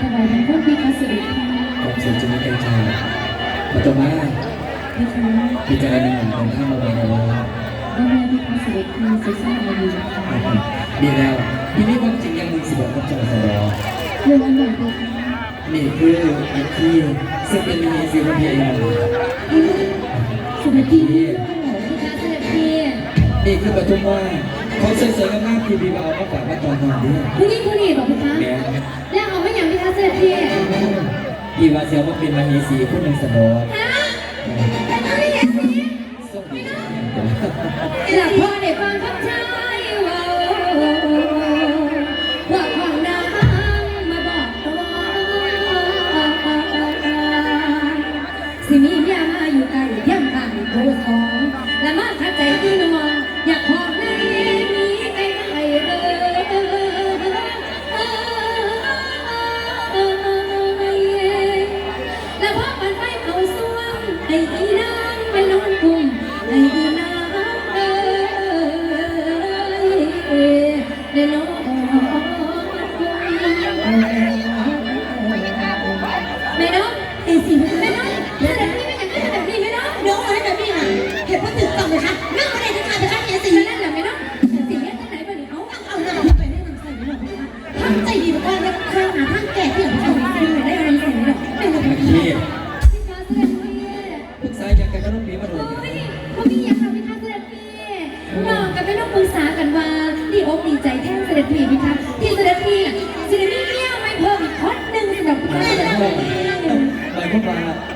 ถวายเป็นพระพิคเสด็จพี่ผมเสียจุนเกรงใจมาตัวมาพี่คะพิจารณาของข้ามาวางเอาไว้ได้แม่พิคเสด็จพี่สุชาติมาดีดีแล้วพี่นี่ความจริงยังมีสิบหกคนจังหวัดสระเรื่องอะไรพี่คะนี่คืออันที่ซึ่งเป็นมีสิบคนเพียงสุดที่พี่คะเสด็จพี่นี่คือปทุมว่าเขาเสวยๆกันมากคือบีบเอาเขาฝากมาตอนนอนด้วยคุณนี่คุณนี่บอกพี่คะ สด็จพี่ฮะพี่ว่าเสียวมาเป็นมเหสีผู้หนึ่งสนอเป็นอะไรอย่างนี้ส่งดีหลับพ่อได้ฟังคำชายว่าว่าความนางมาบอกตัวสิมีเมียมาอยู่ใกล้เยี่ยมกันโพทองและมาขัดใจที่นอ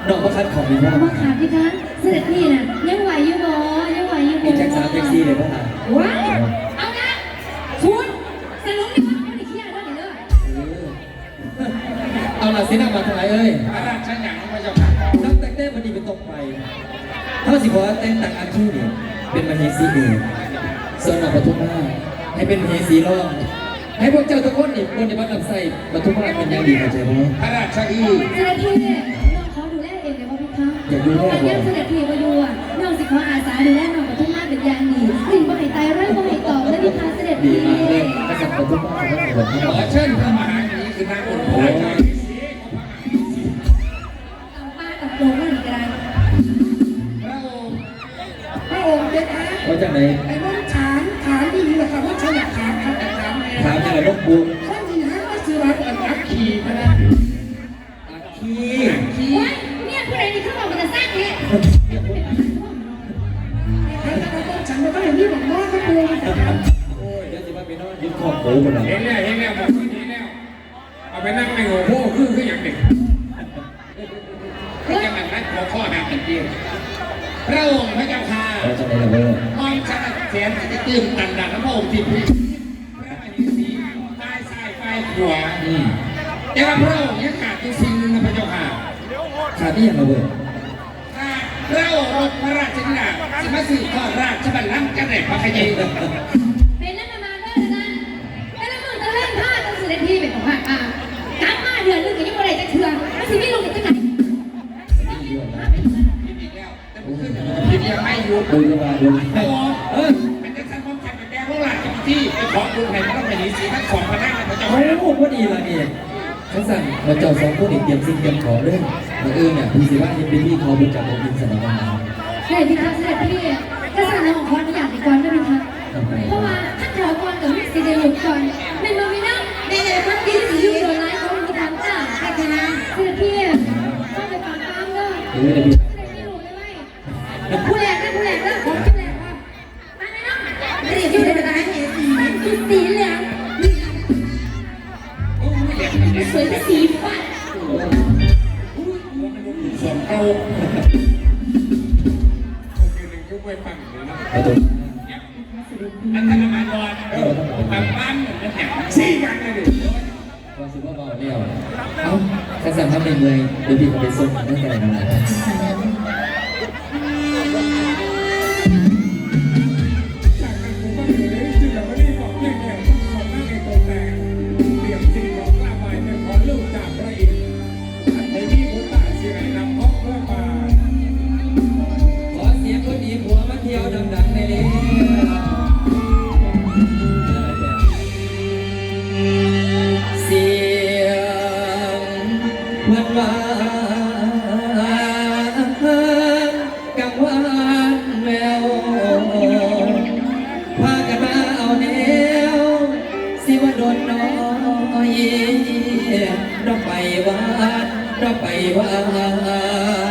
ดอกประคัดของพี่ว่าเอามาถามพี่คะเสด็จพี่น่ะยังไหวอยู่บ่ยังไหวอยู่บ่มีแจ็คสามแท็กซี่เลยป่ะฮะว้าวเอาละคุณสรุปนี่ว่าคนที่เครียดว่านี่เด้อเอาล่ะสินะมาทางไหนเอ้ยพระราชหยังพระเจ้าค่ะนักแต่งเต้วันนี้เป็นตกไปถ้าสิบอกว่าแต่งต่างอาชีพเนี่ยเป็นมเหสีเอกส่วนหน้าปทุมมาให้เป็นมเหสีรองให้พวกเจ้าทุกคนนี่คนในบ้านลำไส้ปทุมมาเป็นอย่างดีเข้าใจไหมพระราชอีเสด็จพี่น้อ อยากดูแลบ่เยี่ยมเสด็จพี่มาอยู่อะน้องสิขออาสาดูแลน้องกับทุ่งนาเป็นอย่างดีสิ่งบ่ให้ตายไร้บ่ให้ตอบและพี่คะเสด็จดีพี่มากเลยกษัตริย์ปทุมมาเขาเป็นคนขที่อเชิญพระมหานีคือนางอุพราชสีตามป้ากับโลว่านี่ก็ได้พระองค์พระองค์เนี่ยนะเขาจากไหนไอ้น้องถามถามดีเลยค่ะว่าฉันอยากถามครับถามถามอย่างไรนกบุกข้อที่ห้าว่าซื้อร้านอันอักขี่มานะอาคีขี่ว้า ขึ้นมามันจะสร้างเนี่ยแล้วก็ต้องฉันก็อย่างนี้บอกว่าก็ตัวมันจะทำโอ้ยเดี๋ยวสิมาไปนอนยึดขอบโผล่กันเห็นแล้วเห็นแล้วบอกว่าเห็นแล้วเอาไปนั่งในโง่โหคือคืออย่างหนึ่งก็จะมันนัดหัวข้อหากันเดียวพระองค์พระเจ้าค่ะเขาจากไหนเว้ยงชาติแสนจะตื่นตันดันพระองค์ที่พิพระมเหสีฝ่ายซ้ายฝ่ายขวแต่ว่าพระองค์ยังขาดอยู่สิ่ง ขาดที่อย่างละเว้ยพระองค์รถพระราชนินาสมาสืบทอดราชบัลลังก์กันแด่พระขยีเป็นนั่นมาเด้อนะแต่ละมึงจะเล่นผ้าจนเสด็จพี่เป็นของข้าอะกลับมาเดือนนึงก็ยังบ่ได้จะเชื่อมันสิไม่ลงจากจังไหนอีกแล้วแต่ผมขึ้นผิดยังไม่อยู่ดูจะมาดูโอ้เออเป็นแต่ฉันมองแค่เป็นแดงพวกหลานที่ไปขอบุญให้พระมเหสีทั้งสองพระนั่งพระเจ้าโอ้ค่ะโหพอดีละนี่ทั้งสั่งมาเจ้าสองคนอีกเตรียมสิ่งเตรียมของเรื่อง มาเออเนี่ยพี่สิว่าเห็นเป็นพี่เขาบุญจากองค์อินสนามาใช่พี่คะเสด็จพี่กษัตริย์ของขออกว่า ปั้นนั่นแหละสี่กันเลยดิว่าสิว่าเบาเดียวเอ้าถ้าสั่งทำในเองเดี๋ยวพี่ก็ไปส่งตั้งแต่ไหนมาแล้ว มืนวากัางวันแมวพากันมาเอาแนวสิว่าโดนน้อยเราไปวัดเราไปวั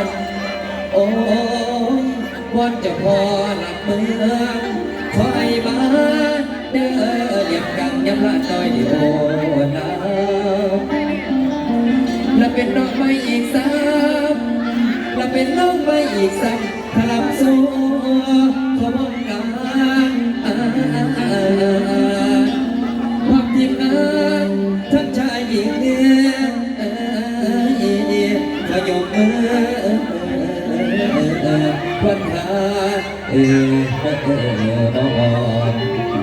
ดโอ้วันจะพอหลักเมืองคอยมาเด้อเรียบกังยำละจอยเดียวนว เป็นน้องไม่อีกซ้ำและเป็นน้องไม่อีกซ้ำทำสู้ขบวนการความทีมงานทั้งชายหญิงเขยมมือวันทาเออน้อง